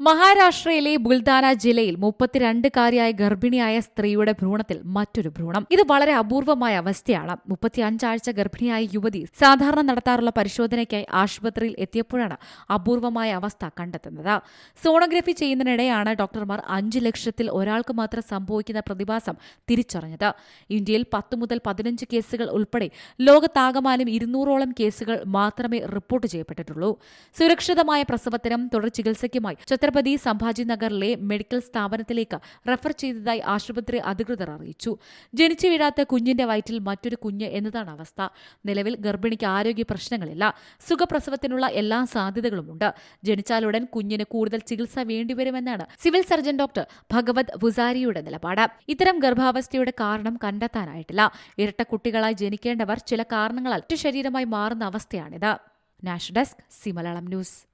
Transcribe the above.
മഹാരാഷ്ട്രയിലെ ബുൽദാന ജില്ലയിൽ മുപ്പത്തിരണ്ടുകാരിയായ ഗർഭിണിയായ സ്ത്രീയുടെ ഭ്രൂണത്തിൽ മറ്റൊരു ഭ്രൂണം. ഇത് വളരെ അപൂർവമായ അവസ്ഥയാണ്. മുപ്പത്തിയഞ്ചാഴ്ച ഗർഭിണിയായ യുവതി സാധാരണ നടത്താറുള്ള പരിശോധനയ്ക്കായി ആശുപത്രിയിൽ എത്തിയപ്പോഴാണ് അപൂർവമായ അവസ്ഥ കണ്ടെത്തുന്നത്. സോണോഗ്രഫി ചെയ്യുന്നതിനിടെയാണ് ഡോക്ടർമാർ അഞ്ച് ലക്ഷത്തിൽ ഒരാൾക്ക് മാത്രം സംഭവിക്കുന്ന പ്രതിഭാസം തിരിച്ചറിഞ്ഞത്. ഇന്ത്യയിൽ പത്ത് മുതൽ പതിനഞ്ച് കേസുകൾ ഉൾപ്പെടെ ലോകത്താകമാനം ഇരുന്നൂറോളം കേസുകൾ മാത്രമേ റിപ്പോർട്ട് ചെയ്യപ്പെട്ടിട്ടുള്ളൂ. സുരക്ഷിതമായ പ്രസവത്തിനും തുടർ ചികിത്സയ്ക്കുമായി ഛത്രപതി സംഭാജി നഗറിലെ മെഡിക്കൽ സ്ഥാപനത്തിലേക്ക് റഫർ ചെയ്തതായി ആശുപത്രി അധികൃതർ അറിയിച്ചു. ജനിച്ചു വീഴാത്ത കുഞ്ഞിന്റെ വയറ്റിൽ മറ്റൊരു കുഞ്ഞ് എന്നതാണ് അവസ്ഥ. നിലവിൽ ഗർഭിണിക്ക് ആരോഗ്യ പ്രശ്നങ്ങളില്ല. സുഖപ്രസവത്തിനുള്ള എല്ലാ സാധ്യതകളുമുണ്ട്. ജനിച്ചാലുടൻ കുഞ്ഞിന് കൂടുതൽ ചികിത്സ വേണ്ടിവരുമെന്നാണ് സിവിൽ സർജൻ ഡോക്ടർ ഭഗവത് ഭുസാരിയുടെ നിലപാട്. ഇത്തരം ഗർഭാവസ്ഥയുടെ കാരണം കണ്ടെത്താനായിട്ടില്ല. ഇരട്ട കുട്ടികളായി ജനിക്കേണ്ടവർ ചില കാരണങ്ങളാൽ ശരീരമായി മാറുന്ന അവസ്ഥയാണിത്. Nash desk C Malayalam news.